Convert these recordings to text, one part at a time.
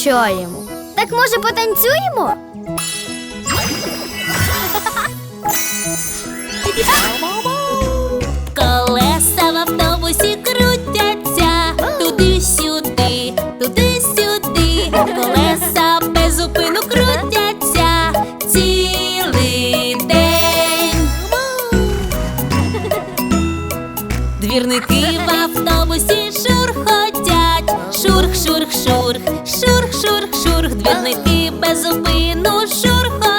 витрачаємо. Так може потанцюємо? Колеса в автобусі крутяться туди-сюди, туди-сюди. Колеса без зупину крутяться цілий день. Двірники в автобусі шурхотять. Шурх, шурх, шурх, шурх, шурх, шурх. Двірники без зупину шурхотять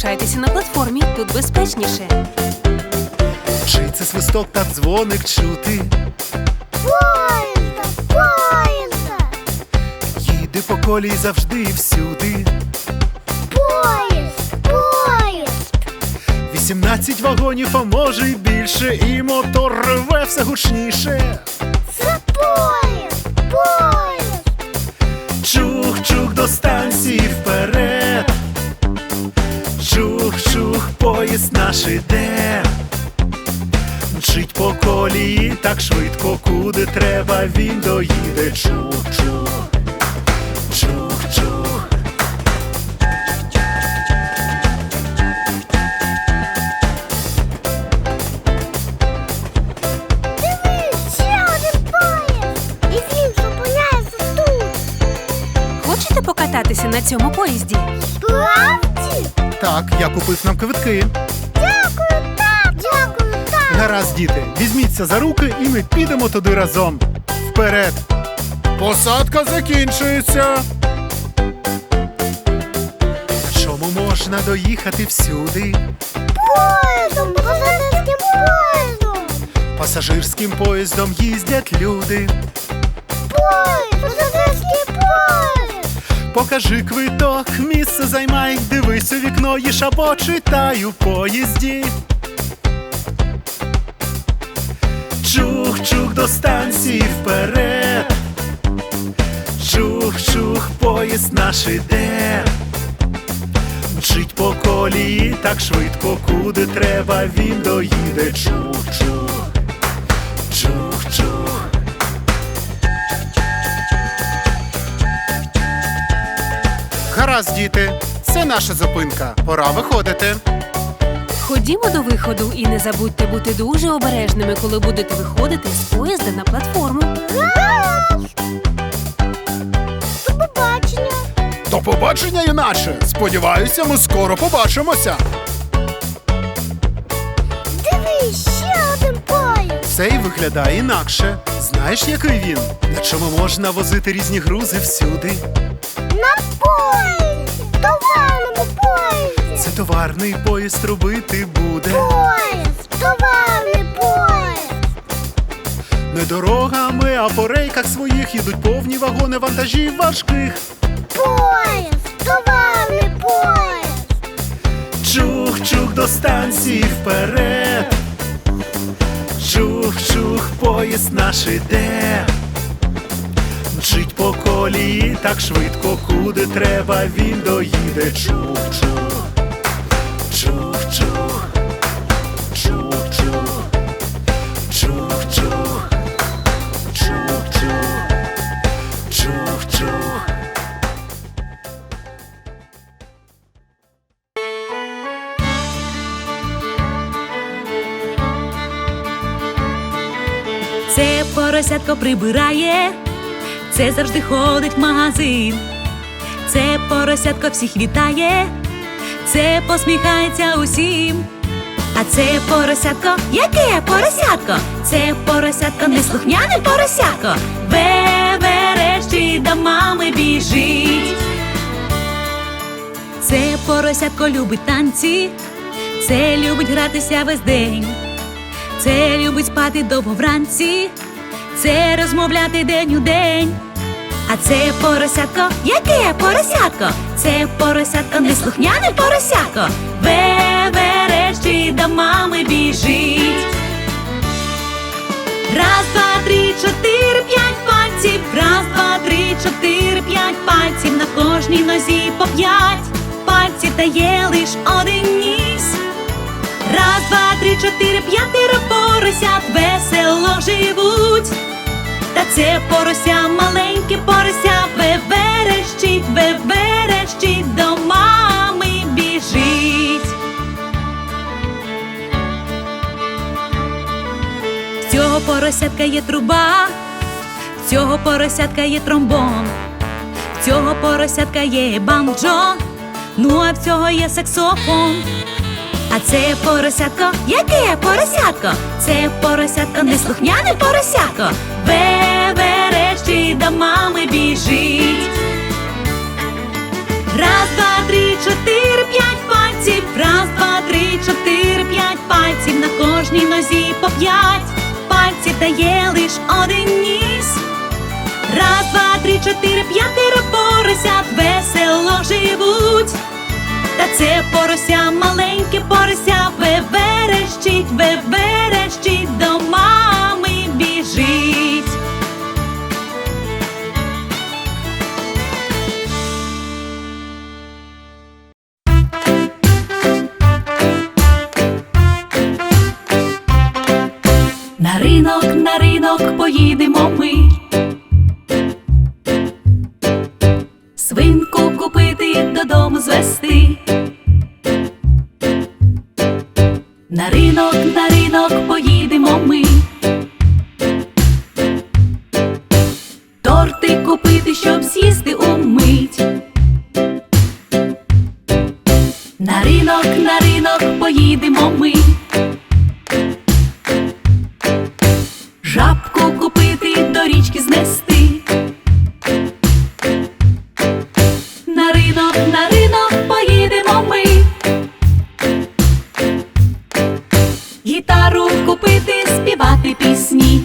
залишайтеся на платформі. Тут безпечніше. Чи це свисток та дзвоник чути? Поїзда! Поїзда! Їде по колії завжди і всюди. Поїзд! Поїзд! 18 вагонів, а може й більше, і мотор реве все гучніше. Це поїзд! Поїзд! Чух-чух до поїзд наш іде. Мчить по колії так швидко, куди треба, він доїде. Чух-чух, чух-чух. Дивись, ще один поїзд! І він зупиняється тут! Хочете покататися на цьому поїзді? Так, я купив нам квитки. Дякую, так! Дякую, так! Гаразд, діти, візьміться за руки і ми підемо туди разом. Вперед! Посадка закінчується. Чому можна доїхати всюди? Поїздом! Пасажирським поїздом! Пасажирським поїздом їздять люди. Покажи квиток, місце займай, дивись у вікно, їж або читай у поїзді. Чух-чух до станції вперед. Чух-чух, поїзд наш іде. Мчить по колії так швидко, куди треба, він доїде. Чух-чух, чух-чух. Гаразд, діти, це наша зупинка. Пора виходити. Ходімо до виходу і не забудьте бути дуже обережними, коли будете виходити з поїзда на платформу. До побачення! До побачення, юначе. Сподіваюся, ми скоро побачимося. Дивись, ще один поїзд! Цей виглядає інакше. Знаєш, який він? На чому можна возити різні грузи всюди? На поїзді! Товарному поїзді! Це товарний поїзд робити буде. Поїзд! Товарний поїзд! Не дорогами, а по рейках своїх їдуть повні вагони вантажів важких. Поїзд! Товарний поїзд! Чух, Чух-чух до станції вперед. Чух-чух, поїзд наш іде. Мчить по колії так швидко, куди треба, він доїде. Чух-чух, чух-чух. Це поросятко прибирає, це завжди ходить в магазин. Це поросятко всіх вітає, це посміхається усім. А це поросятко, яке поросятко? Це поросятко, неслухняне поросятко. Веверещить до мами біжить. Це поросятко любить танці, це любить гратися весь день. Це любить спати довго вранці, це розмовляти день у день. А це поросятко, яке поросятко? Це поросятко, неслухняне поросятко. Веверещить до мами біжить. Раз, два, три, чотири, п'ять пальців. Раз, два, три, чотири, п'ять пальців. На кожній нозі по п'ять пальців та є лиш один ніс. Раз, два, три, чотири, п'ятеро поросят весело живуть. Та це порося, маленьке поросятка є труба, в цього поросятка є тромбон, в цього поросятка є банджо, ну а в цього є саксофон. А це поросятко, яке поросятко? Це поросятко, неслухняне поросятко. Веверещить до мами біжить. Раз, два, три, чотири, п'ять пальців. Раз, два, три, чотири, лиш один ніс. Раз, два, три, чотири, п'ятеро поросят весело живуть. Та це порося, маленьке порося, веверещить, веверещить, до мами біжить. Ринок ми. Свинку купити додому звести. Гітару купити, співати пісні.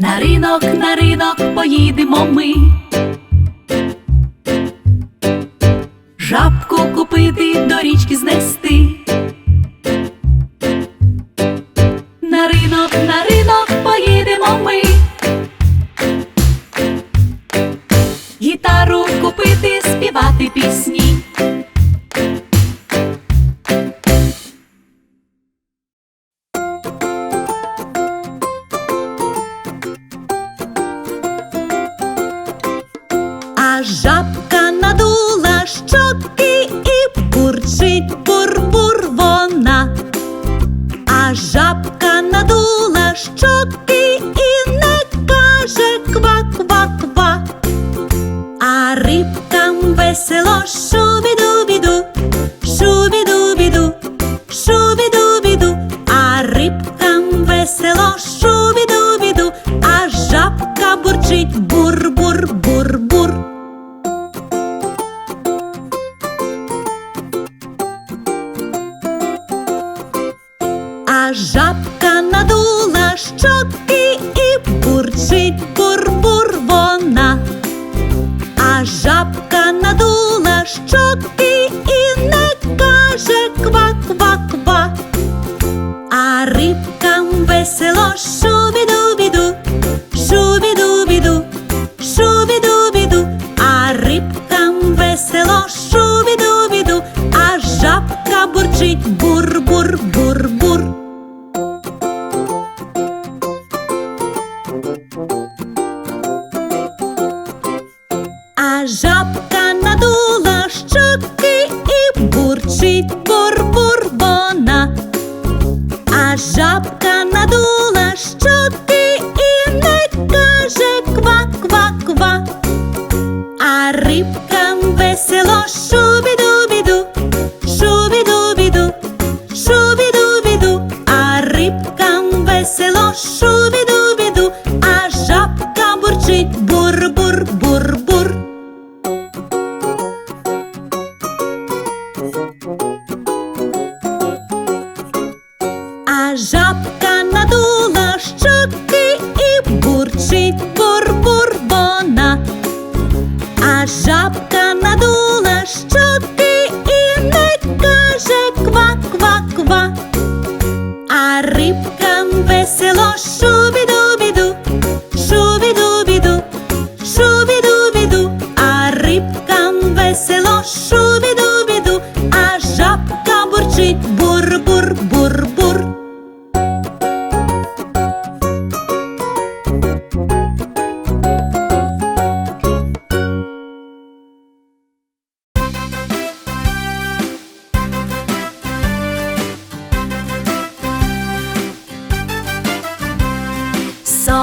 На ринок, на ринок поїдемо ми. Жабку купити, до річки szczot.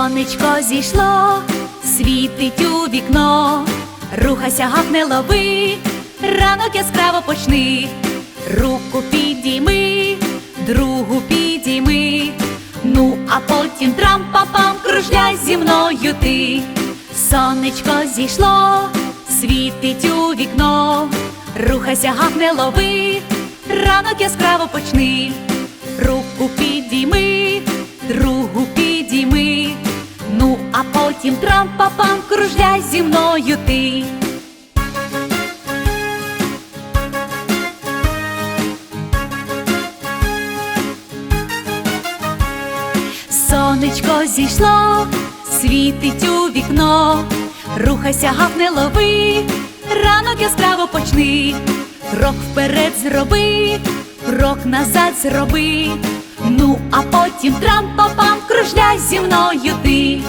Сонечко зійшло, світить у вікно, рухайся, гавне лови, ранок яскраво почни, руку підійми, другу підійми, ну а потім трам-па-пам кружляй зі мною ти. Сонечко зійшло, світить у вікно, рухайся, гавне лови, ранок яскраво почни, руку підійми, потім трам-па-пам кружляй зі мною ти. Сонечко зійшло, світить у вікно, рухайся, гавне лови, ранок яскраво почни, крок вперед зроби, крок назад зроби, ну а потім трам-па-пам кружляй зі мною ти.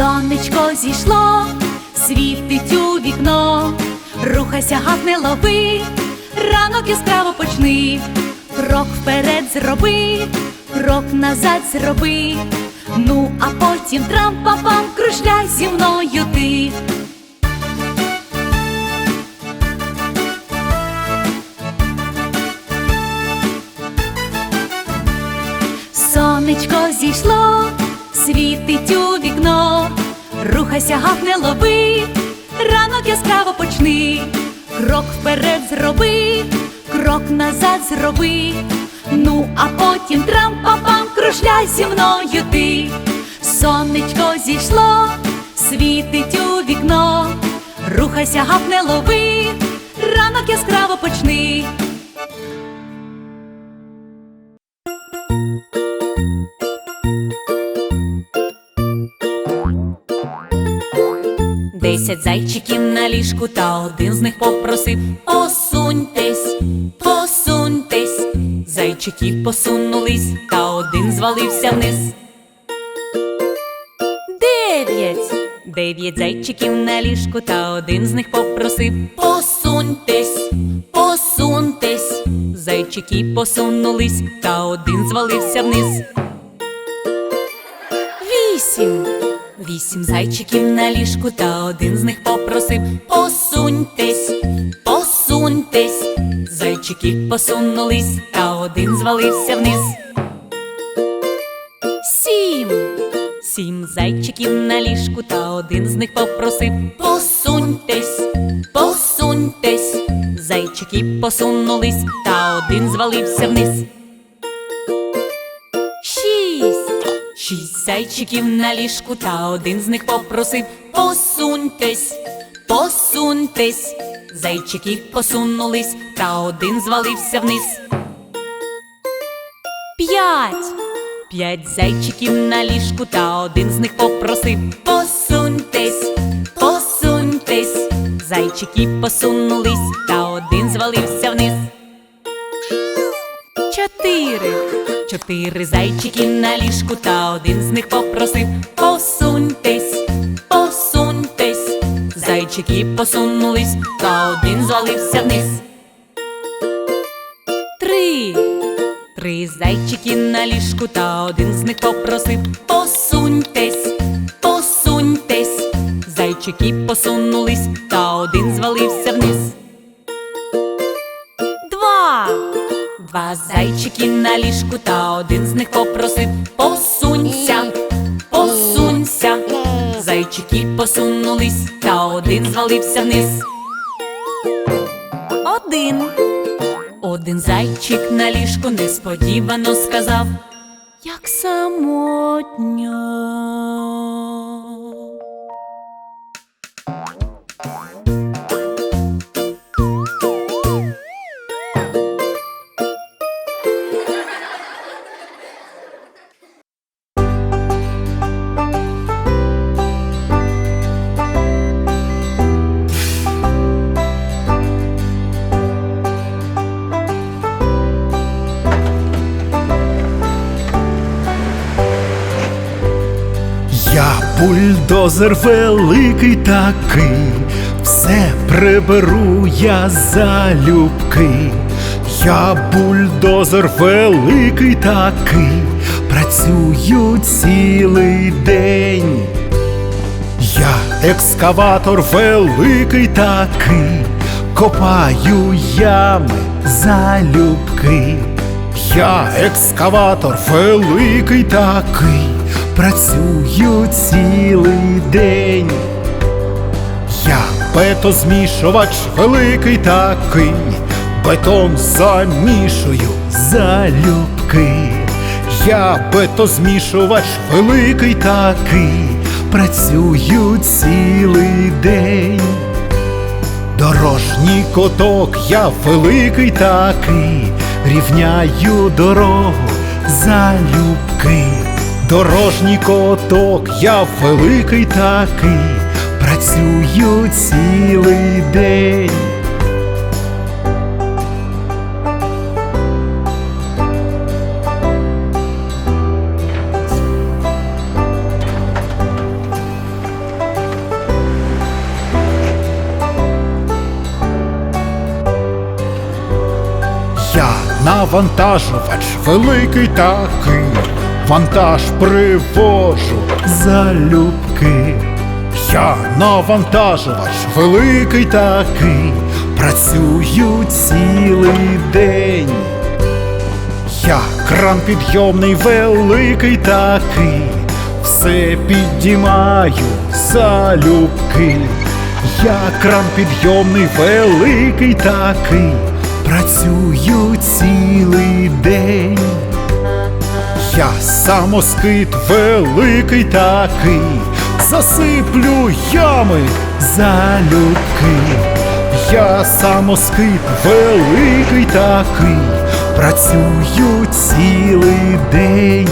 Сонечко зійшло, світить у вікно, рухайся, гавне лови, ранок яскраво почни, крок вперед зроби, крок назад зроби, ну а потім трам-па-пам кружляй зі мною ти. Сонечко зійшло, світить у вікно, рухайся, гавне лови, ранок яскраво почни, крок вперед зроби, крок назад зроби, ну а потім трам-па-пам кружляй зі мною ти. Сонечко зійшло, світить у вікно, рухайся, гавне лови, ранок яскраво почни. Десять зайчиків на ліжку, та один з них попросив Посуньтесь, посуньтесь. Зайчики посунулись, та один звалився вниз. Дев'ять. Дев'ять зайчиків на ліжку, та один з них попросив Посуньтесь, посуньтесь. Зайчики посунулись, та один звалився вниз. Вісім. Вісім зайчиків на ліжку, та один з них попросив Посуньтесь, посуньтесь. Зайчики посунулись, та один звалився вниз. Сім. Сім зайчиків на ліжку, та один з них попросив Посуньтесь, посуньтесь. Зайчики посунулись, та один звалився вниз. Шість зайчиків на ліжку, та один з них попросив Посуньтесь, посуньтесь. Зайчики посунулись, та один звалився вниз. П'ять. П'ять зайчиків на ліжку, та один з них попросив Посуньтесь, посуньтесь. Зайчики посунулись, та один звалився вниз. Чотири. Чотири зайчики на ліжку, та один з них попросив Посуньтесь, посуньтесь. Зайчики посунулись, та один звалився вниз. Три. Три зайчики на ліжку, та один з них попросив Посуньтесь, посуньтесь. Зайчики посунулись, та один звалився вниз. Два зайчики на ліжку, та один з них попросив Посунься, посунься. Зайчики посунулись, та один звалився вниз. Один. Один зайчик на ліжку несподівано сказав, як самотньо. Бульдозер великий такий, все приберу я залюбки. Я бульдозер великий такий, працюю цілий день. Я екскаватор великий такий, копаю ями залюбки. Я екскаватор великий такий, працюю цілий день. Я бетозмішувач великий такий, бетон замішую залюбки. Я бетозмішувач великий такий, працюю цілий день. Дорожній коток я великий такий, рівняю дорогу залюбки. Дорожній коток я великий такий, працюю цілий день. Я навантажувач великий такий, вантаж привожу залюбки. Я навантажувач великий такий, працюю цілий день. Я кран підйомний великий такий, все піднімаю залюбки. Я кран підйомний великий такий, працюю цілий день. Я самоскид великий такий, засиплю ями залюбки. Я самоскид великий такий, працюю цілий день.